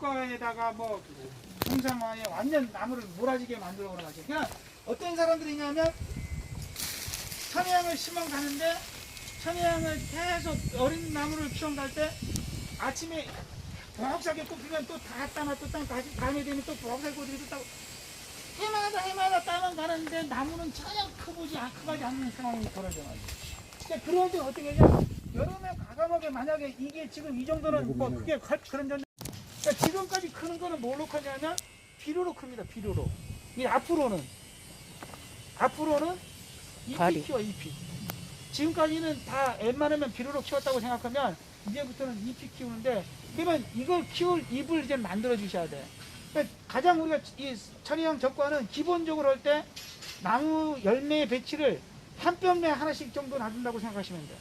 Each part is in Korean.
직과에다가 뭐 동상화에 완전 나무를 몰아지게 만들어 버려 가지고 그냥 어떤 사람들이냐면 천혜향을 심어 가는데 천혜향을 계속 어린 나무를 키워 갈때 아침에 보락살게 꼽히면 또 다 따나 또 따나 다시 밤에 되면 또 보락살 꽂히고 또 따고. 해마다 해마다 따만 가는데 나무는 전혀 크보지 않- 크지 않는 상황이 벌어져 가지고. 그러니까 그런 데 어떻게 하냐? 여름에 과감하게 만약에 이게 지금 이 정도는 뭐 그게 갈- 그런 전 그러니까 지금까지 크는 거는 뭘로 크냐면 비료로 큽니다 비료로 이 앞으로는 앞으로는 잎이 가리. 키워 잎이 지금까지는 다 웬만하면 비료로 키웠다고 생각하면 이제부터는 잎이 키우는데 그러면 이걸 키울 잎을 이제 만들어 주셔야 돼 그러니까 가장 우리가 이 천혜향 적과는 기본적으로 할 때 나무 열매 배치를 한 뼘에 하나씩 정도 놔둔다고 생각하시면 돼요.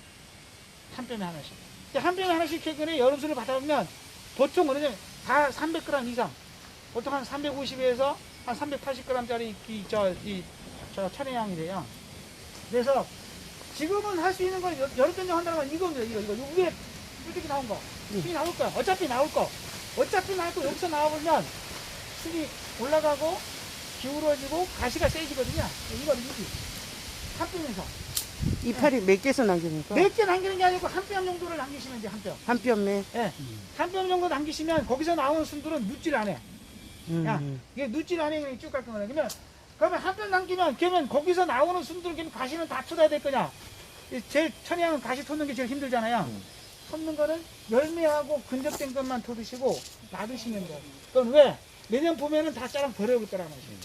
한 뼘에 하나씩. 근데 한 뼘에 하나씩 최근에 여름수를 받아보면 보통 어느냐 다 300g 이상. 보통 한 350에서 한 380g짜리 이, 저, 이, 저 천혜향이래요. 그래서 지금은 할 수 있는 건 여- 여름 전쟁 한다는 건 이겁니다. 이거, 이거. 요 위에 이렇게 나온 거. 순이 나올 거야. 어차피 나올 거. 어차피 나올 거 여기서 나와보면 순이 올라가고 기울어지고 가시가 세지거든요. 이거 이거지. 한 뼘에서. 이파리 몇 개서 남깁니까? 몇 개 남기는 게 아니고 한 뼘 정도를 남기시면 돼요, 한 뼘. 한 뼘에. 예. 한 뼘 정도 남기시면 거기서 나오는 순들은 눕질 않아. 음. 야, 이게 눕질 않아. 그냥 쭉 갈거나 그러면, 그러면 한 뼘 남기면, 그러면 거기서 나오는 순들, 그럼 가시는 다 쳐야 될 거냐. 이 제일 천혜향은 가시 텄는 게 제일 힘들잖아요. 텄는 거는 열매하고 근접된 것만 돋으시고 놔두시면 돼요. 그건 왜? 내년 봄에는 다 짜랑 버려볼 거란 말이에요.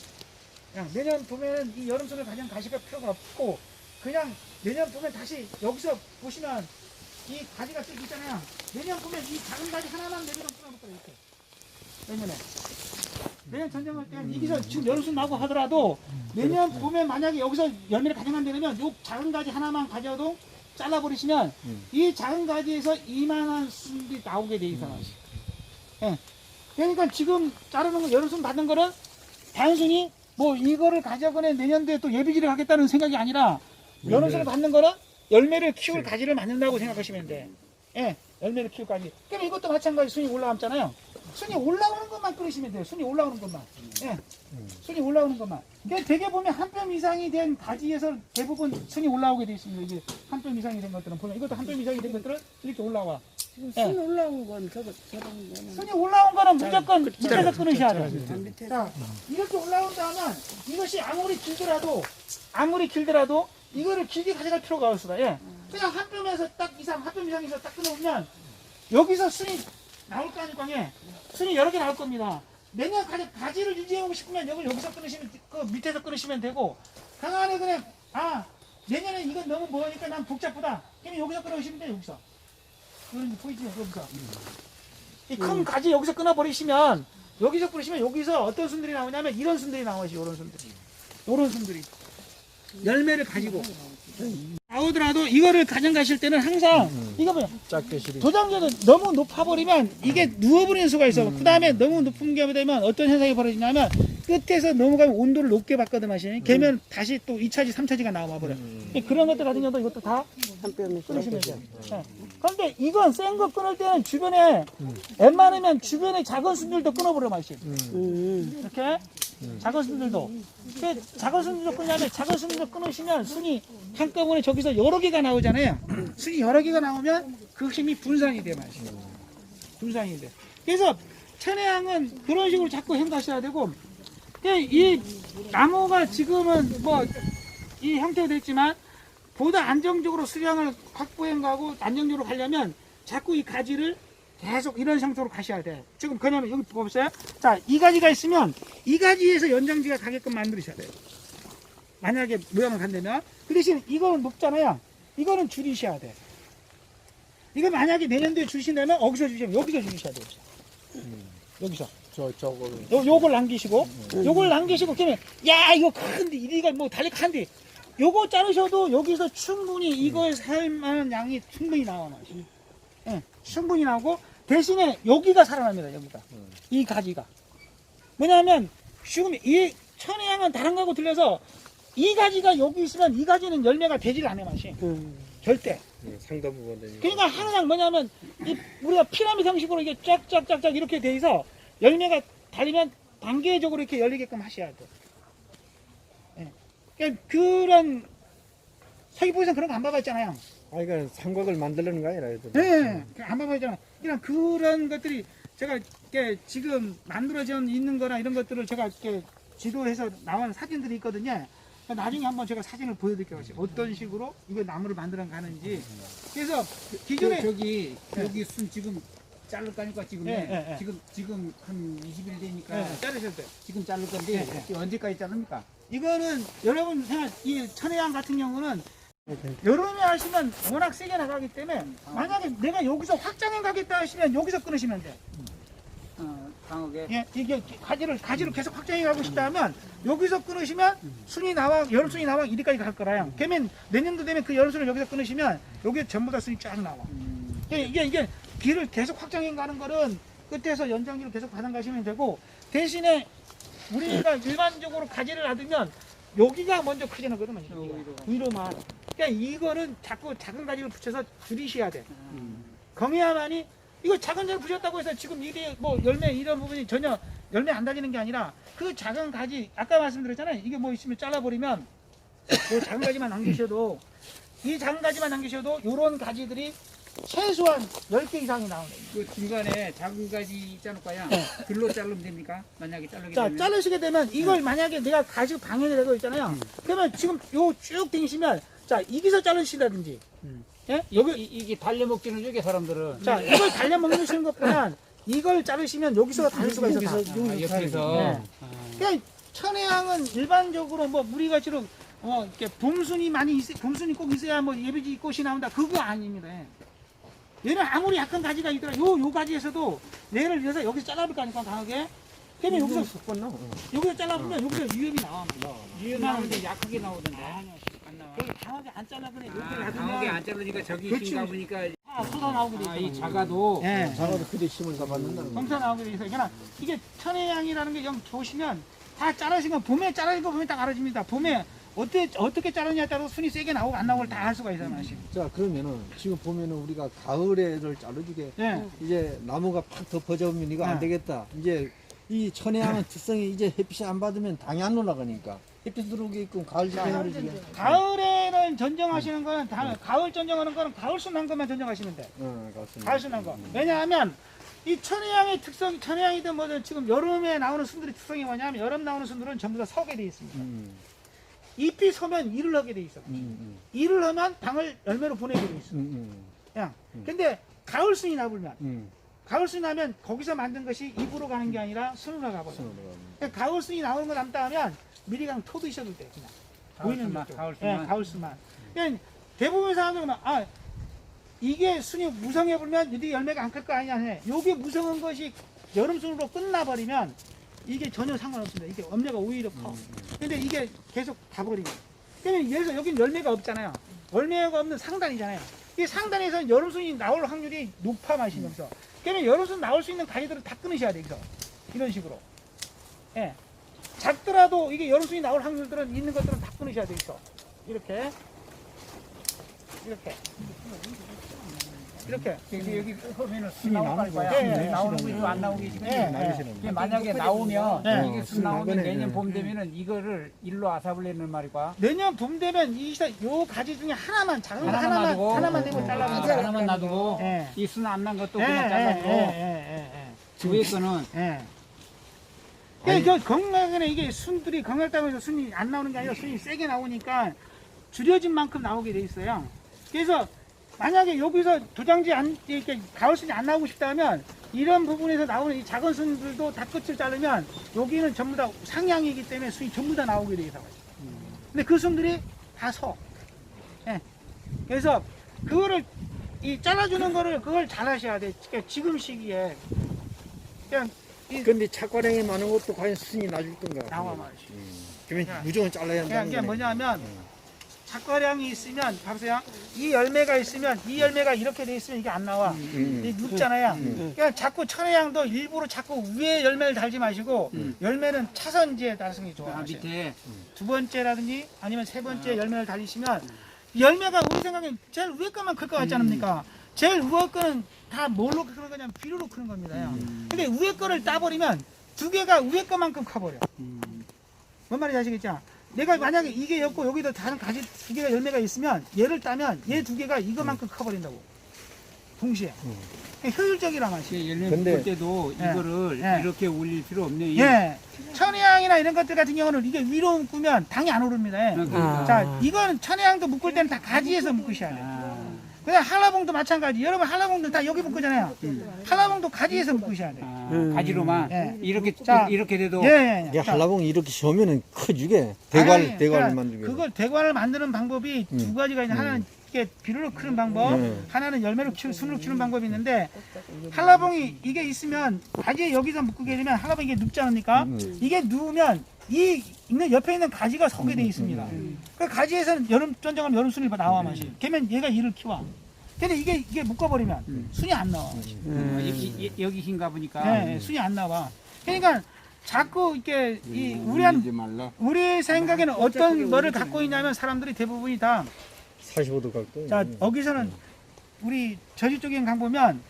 그냥 내년 봄에는 이 여름송을 가장 가시가 필요가 없고 그냥 내년 봄에 다시 여기서 보시면 이 가지가 쭉 있잖아요. 내년 봄에 이 작은 가지 하나만 내려놓고 끊어볼 거예요. 이렇게. 내년에. 내년 전쟁할 때 여기서 지금 여름송 나고 하더라도 내년 봄에 만약에 여기서 열매를 가져간다면 요 작은 가지 하나만 가져도 잘라버리시면 이 작은 가지에서 이만한 순이 나오게 돼 있어요. 예. 그러니까 지금 자르는 거 여름순 받는 거는 단순히 뭐 이거를 가져거나 내년도에 또 예비지를 하겠다는 생각이 아니라 여름순을 받는 거는 열매를 키울 가지를 만든다고 생각하시면 돼. 예. 열매를 키울 가지. 그럼 이것도 마찬가지 순이 올라왔잖아요. 순이 올라오는 것만 끊으시면 돼요. 순이 올라오는 것만. 예. 순이 올라오는 것만. 그러니까 대개 보면 한 뼘 이상이 된 가지에서 대부분 순이 올라오게 돼 있습니다. 이게 한 뼘 이상이 된 것들은 보면 이것도 한 뼘 이상이 된 것들은 이렇게 올라와. 지금 예. 순 올라온 건 저거 저런 거는 순이 올라온 거는 무조건 밑에서 끊으셔야 돼. 안 밑에. 자, 이렇게 올라온다면 이것이 아무리 길더라도 아무리 길더라도 이거를 길게 가져갈 필요가 없어요. 예. 그냥 한 뼘에서 딱 이상, 한 뼘 이상에서 딱 끊어보면 여기서 순이 나올 거 아니까 예. 순이 여러 개 나올 겁니다. 내년 가지, 가지를 유지하고 싶으면 여기 여기서 끊으시면 그 밑에서 끊으시면 되고 강안에 그냥 아 내년에 이건 너무 뭐니까 난 복잡하다. 그럼 여기서 끊으시면 돼 여기서. 그런 보이지 여기서. 이 큰 가지 여기서 끊어버리시면 여기서 끊으시면 여기서 어떤 순들이 나오냐면 이런 순들이 나오시 이런 순들이 이런 순들이 열매를 가지고. 나오더라도 이거를 가져가실 때는 항상 이거 뭐야 작게 시리 도장제도 너무 높아버리면 이게 누워버리는 수가 있어. 그 다음에 너무 높은 게 되면 어떤 현상이 벌어지냐면 끝에서 넘어가면 온도를 높게 받거든 하시니 걔면 다시 또 2차지, 3차지가 나와 버려. 그런 것들 같은 경우도 이것도 다. 끊으시면 돼요. 네. 그런데 이건 센 거 끊을 때는 주변에 웬만하면 주변에 작은 순들도 끊어버려 마시. 음. 이렇게 작은 순들도. 그 작은 순들도 끊냐면 작은 순들도 끊으시면 순이 한꺼번에 저기서 여러 개가 나오잖아요. 순이 여러 개가 나오면 그 힘이 분산이 돼 마시. 분산이 돼. 그래서 천혜향은 그런 식으로 자꾸 행가셔야 되고 그 이 나무가 지금은 뭐 이 형태가 됐지만 보다 안정적으로 수량을 확보해 가고 안정적으로 가려면 자꾸 이 가지를 계속 이런 형태로 가셔야 돼. 지금 그러면 여기 보세요. 자, 이 가지가 있으면 이 가지에서 연장지가 가게끔 만드셔야 돼요. 만약에 모양을 간다면 그 대신 이거는 높잖아요. 이거는 줄이셔야 돼. 이거 만약에 내년도에 주신다면 여기서 주시면 여기서 주셔야 돼요. 여기서. 저 저거 요, 요걸 남기시고, 요걸 남기시고, 그러면, 야, 이거 큰데, 이리가 뭐 달리 큰데, 요거 자르셔도 여기서 충분히 이거에 살 만한 양이 충분히 나와요. 예, 충분히 나오고, 대신에 여기가 살아납니다, 여기가. 이 가지가. 뭐냐면, 지금 이 천혜향은 다른 거하고 들려서, 이 가지가 여기 있으면 이 가지는 열매가 되질 않아요, 맛이. 음. 절대. 예, 상단부 원장님. 그러니까 항상 뭐냐면 이 우리가 피라미드 형식으로 이게 쫙쫙쫙쫙 이렇게 돼 있어 열매가 달리면 단계적으로 이렇게 열리게끔 하셔야 돼. 예. 그러니까 그런 서귀포에서 그런 거 안 봐봤잖아요. 아, 이거 삼각을 만들려는 거 아니라 이거. 네, 안 봐봤잖아. 그냥 그런 것들이 제가 이렇게 지금 만들어져 있는 거나 이런 것들을 제가 이렇게 지도해서 나온 사진들이 있거든요. 나중에 한번 제가 사진을 보여드릴게요. 어떤 식으로 이거 나무를 만들어 가는지. 그래서 기존에 저, 기 네. 여기 순 지금 자를 거니까 지금 네, 네, 네. 지금 지금 한 20일 되니까 네, 자르실 때. 지금 자를 건데 네, 네. 이게 언제까지 자릅니까? 이거는 여러분 생각 이 천혜향 같은 경우는 여름에 하시면 워낙 세게 나가기 때문에 만약에 내가 여기서 확장해 가겠다 하시면 여기서 끊으시면 돼. 어, 강하게 예, 이게 가지를 가지를 계속 확장해 가고 싶다면 여기서 끊으시면 순이 나와 여름 순이 나와 이리까지 갈 거라요. 그러면 내년도 되면 그 여름 순을 여기서 끊으시면 여기 전부 다 순이 쫙 나와. 음, 이게 이게, 이게 길을 계속 확장해 가는 거는 끝에서 연장기를 계속 받아 가시면 되고 대신에 우리가 일반적으로 가지를 놔두면 여기가 먼저 크지는 거든 저 위로 가. 위로만. 그러니까 이거는 자꾸 작은 가지를 붙여서 줄이셔야 돼. 음. 거미야만이 이거 작은 절 붙였다고 해서 지금 이게 뭐 열매 이런 부분이 전혀 열매 안 달리는 게 아니라 그 작은 가지 아까 말씀드렸잖아요. 이게 뭐 있으면 잘라버리면 그 작은 가지만 남기셔도 이 작은 가지만 남기셔도 요런 가지들이 최소한 10개 이상이 나오네요. 그 중간에 작은 가지 있잖을 거야. 네. 글로 자르면 됩니까? 만약에 자르게 자, 되면 자르시게 되면 이걸 만약에 내가 가지고 방해를 되고 있잖아요. 그러면 지금 요쭉 당기시면 자, 여기서 자르시다든지 예? 여기 이, 이게 달려 먹지는 저게 사람들은 자, 이걸 달려 먹는 것보다 이걸 자르시면 여기서 다를 수가 있어. 다. 아, 옆에서 네. 그냥 천혜향은 일반적으로 뭐 우리가처럼 어 이렇게 봄순이 많이 있, 봄순이 꼭 있어야 뭐 예비지 꽃이 나온다 그거 아닙니다. 얘는 아무리 약한 가지가 있더라 요 요 가지에서도 얘를 위해서 여기서 잘라볼 거 아니까 강하게. 그러면 여기서 섞었나? 어. 여기서 잘라보면 여기서 유협이 나와. 위에 나오는데 약하게 나오던데. 아니요, 안 나와. 그걸 강하게 안 잘라보면 여기 아, 강하게 안 자르니까 저기 그렇지. 있긴가 보니까 다 쏟아 나오게 돼 아, 있어. 이 작아도 예. 작아도 그대 힘을 다 받는다는 거. 검사 나오게 돼 있어요. 그러나 이게 천혜향이라는 게영 보시면 다 자르시면 봄에 자르는 거 보면 딱 알아집니다. 봄에 어떻게 어떻게 자르냐에 따라서 순이 세게 나오고 안 나오고 다 알 수가 있어요, 맛이. 자, 그러면은 지금 보면은 우리가 가을에를 자르주게 예. 이제 나무가 팍 덮어져면 이거 안 네. 되겠다. 이제 이 천혜향은 특성이 이제 햇빛이 안 받으면 당이 안 올라가니까 햇빛 들어오게끔 가을 지나버리 지금. 가을에는 전정하시는 거는 다, 가을 전정하는 거는 가을 순한 것만 전정하시면 돼. 어, 그렇습니다. 가을 순한 거. 왜냐하면 이 천혜향의 특성, 천혜향이든 뭐든 지금 여름에 나오는 순들의 특성이 뭐냐면 여름 나오는 순들은 전부 다 서게 돼 있습니다. 음, 잎이 서면 일을 하게 돼 있어. 음, 음, 일을 하면 당을 열매로 보내게 돼 있어. 음, 음, 야. 근데 가을 순이 나불면 음. 가을 순이 나면 거기서 만든 것이 입으로 가는 게 아니라 순으로 가버려. 그러니까 가을 순이 나오는 거 남다 하면 미리강 토도 있어도 돼. 그냥. 보이는 쪽. 가을순만. 예, 가을순만. 그냥 대부분 사람들은 막, 아, 이게 순이 무성해 불면 이게 열매가 안 클 거 아니냐 해. 요게 무성한 것이 여름순으로 끝나버리면 이게 전혀 상관없습니다. 이게 엄려가 오히려 커. 근데 이게 계속 가버리면. 그러면 예를 여기는 열매가 없잖아요. 열매가 없는 상단이잖아요. 이 상단에서 여름순이 나올 확률이 높아 마시면서. 그러면 여름순 나올 수 있는 가지들을 다 끊으셔야 돼, 여기서. 이런 식으로. 예. 작더라도 이게 여름순이 나올 확률들은 있는 것들은 다 끊으셔야 돼 있어. 이렇게. 이렇게. 이렇게. 여기 여기 보면은 순 순이 나올 나오는 거야. 예. 나오는 거 있고 안 나오게 지금. 예, 나오시는 이게 만약에 나오면 네. 이게 어, 순 나오면. 내년 네. 봄 되면은 이거를 일로 아사블레는 말이야. 내년 봄 되면 이, 사- 요 가지 중에 하나만, 작은 거 하나만 하나만, 놔두고. 하나만 되고 어, 잘라보면 하나만 놔두고 예. 이순 안 난 것도 예, 그냥 예, 예, 예, 위에 거는 예. 예. 그러니까 저 건강에 이게 순들이 건강 따면서 순이 안 나오는 게 아니라 순이 세게 나오니까 줄여진 만큼 나오게 돼 있어요. 그래서 만약에 여기서 도장지 안 이렇게 가을 순이 안 나오고 싶다면 이런 부분에서 나오는 이 작은 순들도 다 끝을 자르면 여기는 전부 다 상향이기 때문에 순이 전부 다 나오게 돼 있어요. 근데 그 순들이 다 서. 예. 그래서 그거를 이 잘라주는 거를 그걸 잘 하셔야 돼. 그러니까 지금 시기에 그냥 근데 착과량이 많은 것도 과연 순이 나줄 건가? 나와 말이지. 그러면 무조건 잘라야 이게 거네. 뭐냐면 작과량이 있으면 봐보세요. 이 열매가 있으면 이 열매가 이렇게 돼 있으면 이게 안 나와. 음, 이 눕잖아요. 음. 그러니까 자꾸 천혜향도 일부러 자꾸 위에 열매를 달지 마시고 음. 열매는 차선지에 달성이 아, 좋아. 밑에 두 번째라든지 아니면 세 번째 열매를 달리시면 열매가 우리 생각엔 제일 위에 것만 클 것 같지 않습니까? 제일 위에 거는 다 뭘로 크는 거냐면 비료로 크는 겁니다. 근데 위에 거를 따버리면 두 개가 위에 것만큼 커버려. 뭔 말인지 아시겠죠? 내가 만약에 이게 였고 여기도 다른 가지 두 개가 열매가 있으면 얘를 따면 얘 두 개가 이거만큼 커버린다고. 동시에. 그러니까 효율적이란 맛이. 이게 열매 근데- 묶을 때도 예. 이거를 예. 이렇게 올릴 필요 없네. 예. 천혜향이나 이런 것들 같은 경우는 이게 위로 묶으면 당이 안 오릅니다. 예. 그러니까. 자, 이거는 천혜향도 묶을 때는 다 가지에서 묶으셔야 돼요. 아, 그냥 한라봉도 마찬가지. 여러분 한라봉도 다 여기 묶잖아요. 한라봉도 가지에서 묶으셔야 돼요. 아, 음. 가지로만 예. 이렇게 자, 이렇게 돼도 예, 예, 이게 예. 자, 한라봉이 이렇게 시오면은 커지게 대괄 아니, 대괄을 그러니까 만들게. 그걸 대관을 만드는 방법이 두 음. 가지가 있는데 하나는 이게 비료를 크는 방법, 음. 하나는 열매를 키우, 순을 키우는 방법이 있는데 한라봉이 이게 있으면 가지에 여기서 묶게 되면 한라봉이 이게 눕지 않습니까? 음. 이게 누우면 이 있는 옆에 있는 가지가 서게 돼 있습니다. 그 가지에서는 여름 전쟁하면 여름 순이 나와 맛이. 그러면 얘가 이를 키워. 근데 이게 이게 묶어버리면 순이 안 나와. 맛이. 어, 여기, 이- 여기 흰가 보니까 네, 순이 안 나와. 그러니까 자꾸 이렇게 이 우리한 우리 생각에는 어떤 거를 갖고 있냐면 사람들이 대부분이 다 45도 각도. 자, 여기서는 우리 저지 쪽에 강 보면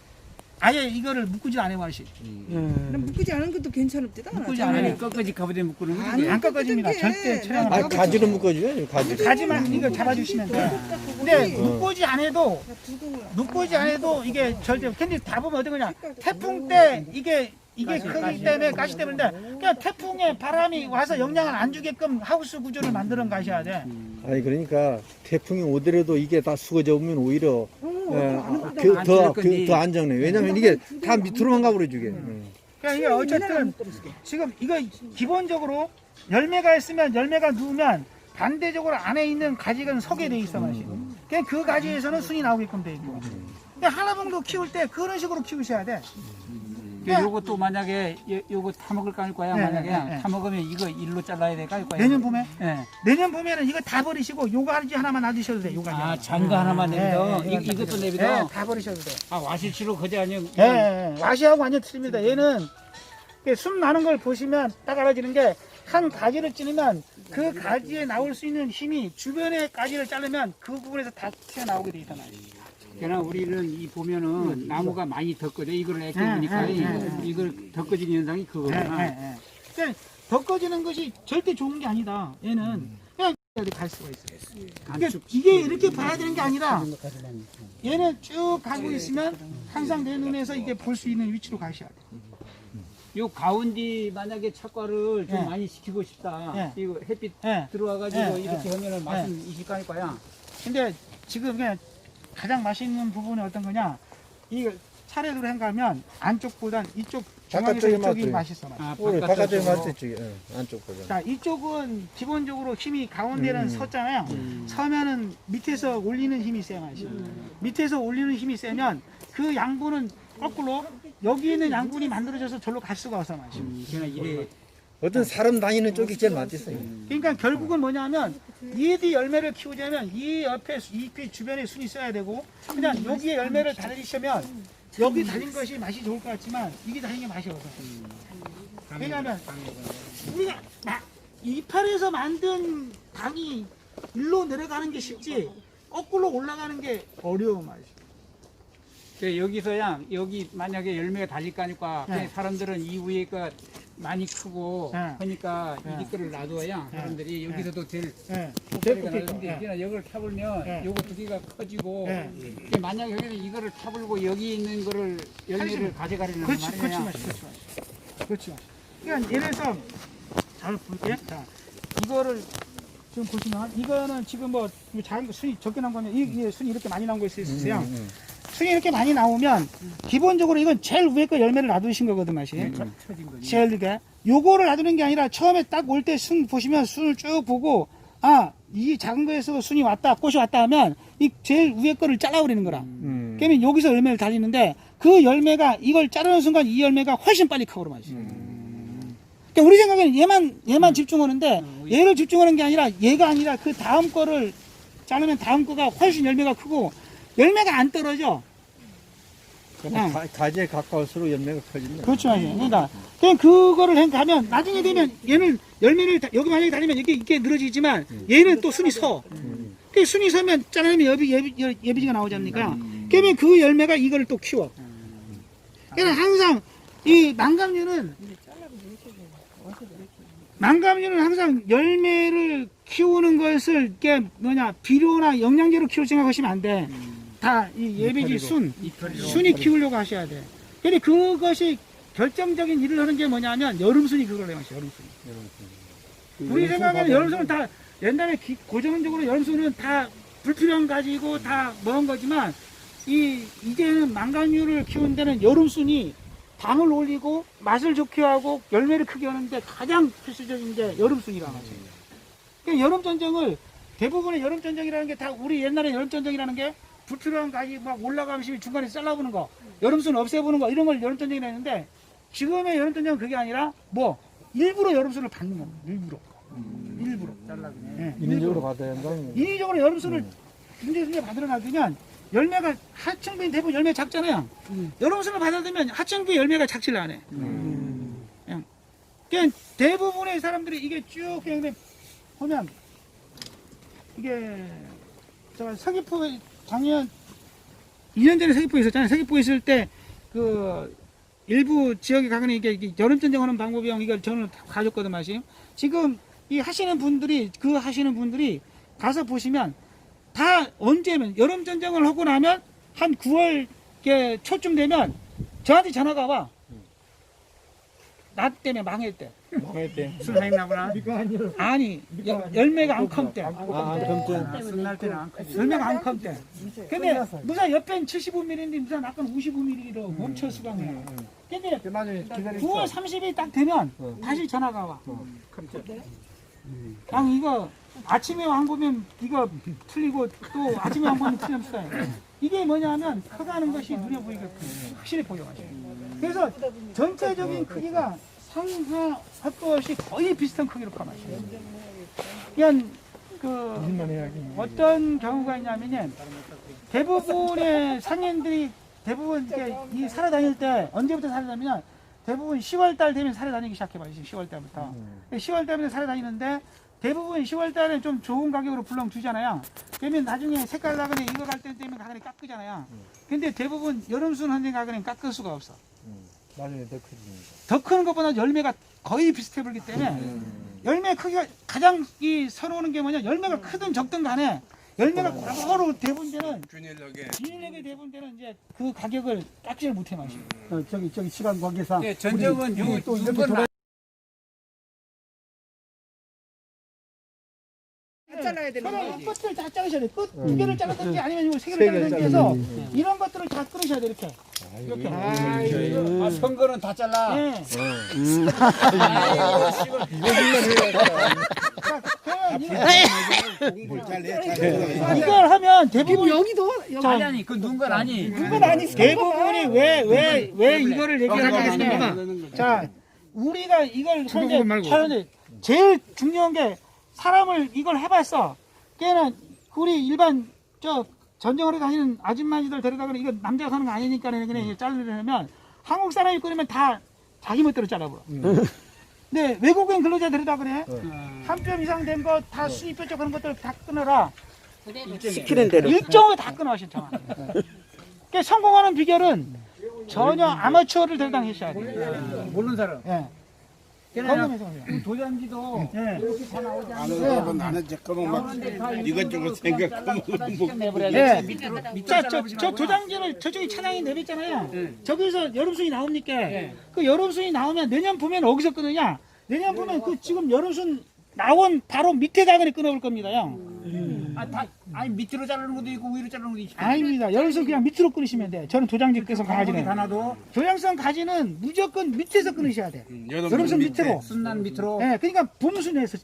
아예 이거를 묶지 않아요, 맛이. 음. 묶지 않은 것도 괜찮을지다. 묶지 아니 않아요. 끝까지 가보대 묶는 아니, 거지. 안 꺾어집니다. 게. 절대 촬영을 아. 가지로 묶어줘야죠. 가지. 가지만 이거 잡아주시면 돼요. 근데 묶고지 안 해도 묶고지 안 해도 이게 절대 근데 다 보면 어떤 거냐 태풍 때 이게 이게 크기 때문에 가시 때문에 그냥 태풍에 바람이 와서 영향을 안 주게끔 하우스 구조를 만드는 가셔야 돼. 아니 그러니까 태풍이 오더라도 이게 다 수거져 오면 오히려 어, 안 그, 더, 그, 거니. 더 안정해. 왜냐면 이게 다 밑으로만 가버려 주게. 응. 그러니까 이게 어쨌든 지금 이거 기본적으로 열매가 있으면 열매가 누우면 반대적으로 안에 있는 가지가 서게 돼 있어 맛이. 그냥 그 가지에서는 순이 나오게끔 돼 있고. 근데 하나봉도 키울 때 그런 식으로 키우셔야 돼. 그 요것도 만약에 요, 요거 타 먹을 거 아닐 거야. 네, 만약에 네, 네. 타 먹으면 이거 일로 잘라야 될거 거야. 내년 봄에 예. 내년 봄에는 이거 다 버리시고 요거 가지 하나만 놔두셔도 돼. 요거 가지. 아 하나. 잔거 하나만 내비둬. 네, 이, 네, 이것도 네, 내비둬. 다 버리셔도 돼. 아 와실치로 거지 아니면 예, 예, 예. 와시하고 완전 틀립니다. 얘는 이게 숨 나는 걸 보시면 딱 알아지는 게 한 가지를 찌르면 그 가지에 나올 수 있는 힘이 주변의 가지를 자르면 그 부분에서 다 튀어나오게 돼 있잖아요. 그러나 우리는 이 보면은 나무가 많이 덮거든. 이걸 애껴 보니까 네, 네, 이거, 네, 네. 이걸 덮어지는 현상이 예, 그거구나. 예, 예. 덮어지는 것이 절대 좋은 게 아니다. 얘는 그냥 어디 갈 수가 있어요. 그러니까 이게 이렇게 봐야 되는 게 아니라 얘는 쭉 가고 있으면 항상 내 눈에서 이게 볼 수 있는 위치로 가셔야 돼. 요 가운데 만약에 착과를 좀 예. 많이 시키고 싶다. 예. 이거 햇빛 예. 들어와가지고 예, 이렇게 예. 하면은 맛은 거야. 근데 지금 그냥 가장 맛있는 부분이 어떤 거냐? 이 차례로 행가면 안쪽보단 이쪽 중앙에서 바깥쪽이 이쪽이 맛있어요. 맛있어. 맛있어. 아, 바깥에 바깥쪽으로. 맞대 쪽에 응, 안쪽 보자. 자 이쪽은 기본적으로 힘이 가운데는 음. 섰잖아요. 서면은 밑에서 올리는 힘이 세요, 맛이. 밑에서 올리는 힘이 세면 그 양분은 거꾸로 여기 있는 양분이 만들어져서 절로 갈 수가 없어, 맛이. 음, 그냥 이래 어떤 사람 다니는 쪽이 제일 맛있어요. 그러니까 결국은 뭐냐면 이뒤 열매를 키우자면 이 옆에 수- 잎이 주변에 순이 써야 되고 그냥 여기에 열매를 달리시면 여기 달린 것이 맛이 좋을 것 같지만 이게 달린 게 맛이 없어. 왜냐하면 우리가 나- 이파리에서 만든 당이 일로 내려가는 게 쉽지 거꾸로 올라가는 게 어려워 맛이. 그 여기서야 여기 만약에 열매가 달릴 거 아니까 네. 그 사람들은 이 위에 가 많이 크고 네. 하니까 네. 이 거를 놔둬야 네. 사람들이 여기서도 제일 예. 소리가 제일 나는데 예. 그냥 이걸 타불면 네. 요거 두 개가 커지고 네. 이게 만약에 여기서 이거를 타불고 여기 있는 거를 열매를 가져가려는 그렇지, 말이야. 그렇지, 맛이, 그렇지, 맛이. 그렇지. 맛이. 그러니까 예를 들어서 잘 볼게. 자, 이거를 지금 보시면 이거는 지금 뭐 작은 거 순이 적게 나온 거면 이, 이 순이 이렇게 많이 나온 거 있으세요. 응, 응. 순이 이렇게 많이 나오면 기본적으로 이건 제일 위에 거 열매를 놔두신 거거든 맛이. 처진 거지. 제일 위에 요거를 놔두는 게 아니라 처음에 딱 올 때 순 보시면 순을 쭉 보고 아 이 작은 거에서 순이 왔다 꽃이 왔다 하면 이 제일 위에 거를 잘라버리는 거라. 음. 그러면 여기서 열매를 달리는데 그 열매가 이걸 자르는 순간 이 열매가 훨씬 빨리 커버려 맞지. 그러니까 우리 생각에는 얘만 얘만 집중하는데 얘를 집중하는 게 아니라 얘가 아니라 그 다음 거를 자르면 다음 거가 훨씬 열매가 크고 열매가 안 떨어져. 그러니까 가, 가지에 가까울수록 열매가 커진다. 그렇죠, 맞아요. 그러니까 그냥 그거를 행 가면 나중에 되면 얘는 열매를 다- 여기 만약에 달리면 이렇게 이렇게 늘어지지만 얘는 또 순이 서. 그 순이 서면 자르면 예비, 예비, 예- 예비지가 나오지 않습니까? 그러면 그 열매가 이거를 또 키워. 그래서 항상 이 망감류는 망감류는 항상 열매를 키우는 것을 이게 뭐냐 비료나 영양제로 키울 생각하시면 안 돼. 다 이 예비지 순 순이 키우려고 하셔야 돼. 근데 그것이 결정적인 일을 하는 게 뭐냐면 여름순이 그걸 해요. 여름순이. 우리 생각에는 여름순은 다 옛날에 기- 고정적으로 여름순은 다 불필요한 가지고 다 먹은 거지만 이 이제는 망간류를 키우는 데는 여름순이 당을 올리고 맛을 좋게 하고 열매를 크게 하는데 가장 필수적인 게 여름순이라는 거죠. 그러니까 여름 전쟁을 대부분의 여름 전쟁이라는 게 다 우리 옛날에 여름 전쟁이라는 게 불필요한 가지 막 올라가면서 중간에 잘라보는 거, 여름순 없애보는 거 이런 걸 여름 전쟁이라 했는데 지금의 여름 전쟁은 그게 아니라 뭐 일부러 여름순을 받는 겁니다. 일부러. 일부러. 예, 인위적으로 받아야 한다는 인위적으로 여름순을 문제순에 받으러 놔두면 열매가 하층부인 대부분 열매 작잖아요. 여름순을 받아두면 하층부의 열매가 작질 않아. 그냥 대부분의 사람들이 이게 쭉 그냥 그냥 보면 이게 저 서귀포 작년 2년 전에 서귀포에 있었잖아요. 서귀포에 있을 때 그 일부 지역에 가거나 이게, 여름 전쟁하는 방법이랑 이걸 저는 다 가졌거든 마시. 지금 이 하시는 분들이 그 하시는 분들이 가서 보시면 다 언제면 여름 전쟁을 하고 나면 한 9월 게 초쯤 되면 저한테 전화가 와. 나 때문에 망했대. 망했대. 술 많이 나구나. 아니 여- 열매가 안 컴대. 아, 그럼 술날 때는 안 크지. 열매가 안 컴대. 근데 무사 옆엔 75mm인데 무사 아까 55mm로 멈춰 수강해. 근데 그 나중에 기다릴 9월 30일 딱 되면 어. 다시 전화가 와. 그냥 이거 아침에 왕 보면 이거 틀리고 또 아침에 왕 보면 틀렸어요. 이게 뭐냐면 커가는 것이 눈에 보이게끔 확실히 보여가지고. 그래서 전체적인 크기가 상하 합도 없이 거의 비슷한 크기로 커마셔요. 그냥 그. 어떤 경우가 있냐면요. 대부분의 상인들이 대부분 이 살아다닐 때 언제부터 살아다니면 대부분 10월 달 되면 살아다니기 시작해봐요. 10월 달부터. 10월 달부터 살아다니는데 대부분 10월 달에 좀 좋은 가격으로 불렁 주잖아요. 그러면 나중에 색깔 나거나 이거 갈 때 되면 가거나 깎으잖아요. 근데 대부분 여름순 헌팅 가거나 깎을 수가 없어. 나중에 더 크지. 더 크는 것보다 열매가 거의 비슷해 보이기 때문에 열매 크기가 가장 이 서러우는 게 뭐냐? 열매가 크든 적든 간에 열매가 고루 대부분 때는 균일하게. 비닐력에 대부분 때는 이제 그 가격을 깎지를 못해 마시고. 어, 저기 저기 시간 관계상 예, 전쟁은 요, 또 이렇게 두번 돌아- 잘라야 되는 그럼 끝을 다 자르셔야 돼. 끝 두 개를 잘라든지 아니면 이거 세 개를 잘라든지 해서 이런 것들을 다 끊으셔야 돼 이렇게. 이렇게. 아, 선거는 다 잘라. 예. 공부를 잘해 잘해 이걸 하면 대부분 여기도 여기 아니, 그 눈건 아니. 그건 아니 대부분이 왜 왜 왜 이거를 얘기하겠습니까? 자, 우리가 이걸 현재 하는데 제일 중요한 게 사람을 이걸 해봤어. 걔는 우리 일반 저 전쟁하러 다니는 아줌마들 데려다가 이거 남자가 하는 거 아니니까 그냥 자르려면 한국 사람이 끊으면 다 자기 멋대로 잘라버려. 근데 외국인 근로자 데려다 그래. 한뼘 이상 된 거 다 수입 뼈쪽 하는 것들 다 끊어라. 시키는 대로 일정을 다 끊어 신청하. 그 성공하는 비결은 전혀 아마추어를 대당 하셔야 돼요. 모르는 사람. 예. 그 도장지도 예. 이렇게 다 나오지 않아. 아는 사람은 나는 잠깐만 막 이것저것 생각하면 뭐 예. 밑으로, 밑으로 자, 저. 도장지를 저쪽에 차량이 내렸잖아요. 예. 저기서 여름순이 나옵니까? 예. 그 여름순이 나오면 내년 봄에는 어디서 끊느냐? 내년 봄에 그 지금 여름순 나온 바로 밑에 다그리 끊어볼 겁니다, 형. 아, 다, 아니, 밑으로 자르는 것도 있고, 위로 자르는 것도 있고. 아닙니다. 여름순 그냥 밑으로 끊으시면 돼. 저는 도장지께서 거기 강아지는. 다 놔도 조향성 가지는 무조건 밑에서 끊으셔야 돼. 여름순 밑으로. 순난 밑으로. 예, 그러니까 봄순에서.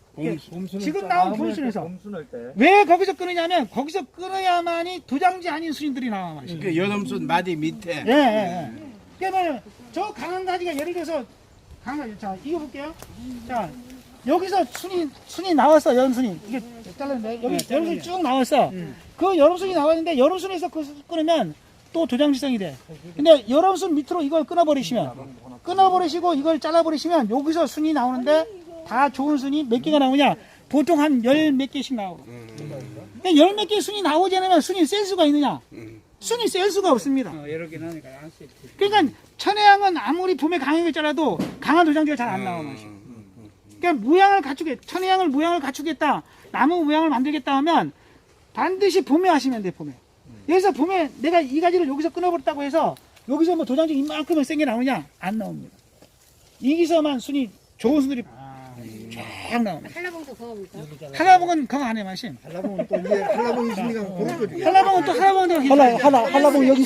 지금 나온 봄순에서. 봄순할 때. 왜 거기서 끊느냐면 거기서 끊어야만이 도장지 아닌 수인들이 나와 마시. 그 여름순 마디 밑에 예, 예, 예. 그러면 저 강한 가지가 예를 들어서 강한 가지, 자 이거 볼게요. 자 여기서 순이 순이 나왔어 여름순이 이게 잘랐는데 여기 여름순이 쭉 나왔어. 그 여름순이 나왔는데 여름순에서 그 끊으면 또 도장지성이 돼. 근데 여름순 밑으로 이걸 끊어버리시면 끊어버리시고 이걸 잘라버리시면 여기서 순이 나오는데 다 좋은 순이 몇 개가 나오냐? 보통 한 열 몇 개씩 나오고. 그러니까 열몇 개 순이 나오지 않으면 순이 셀 수가 있느냐? 순이 셀 수가 없습니다. 어, 여러 개 나니까 안 써. 그러니까 천혜향은 아무리 봄에 강하겠더라도 강한 도장지가 잘 안 나와 맛이. 그러니까 모양을 갖추게 천혜향을 모양을 갖추겠다 나무 모양을 만들겠다 하면 반드시 봄에 하시면 돼 봄에. 여기서 봄에 내가 이 가지를 여기서 끊어버렸다고 해서 여기서 뭐 도장지 이만큼은 센게 나오냐? 안 나옵니다. 여기서만 순이 좋은 순들이 쫙 나옵니다. 한라봉도 그겁니까? 한라봉은 그거 안 해 마심. 한라봉은 또 이게 한라봉 있으니까 고를 거지. 한라봉은 또 한라봉은 또 한라 한라 한라봉 여기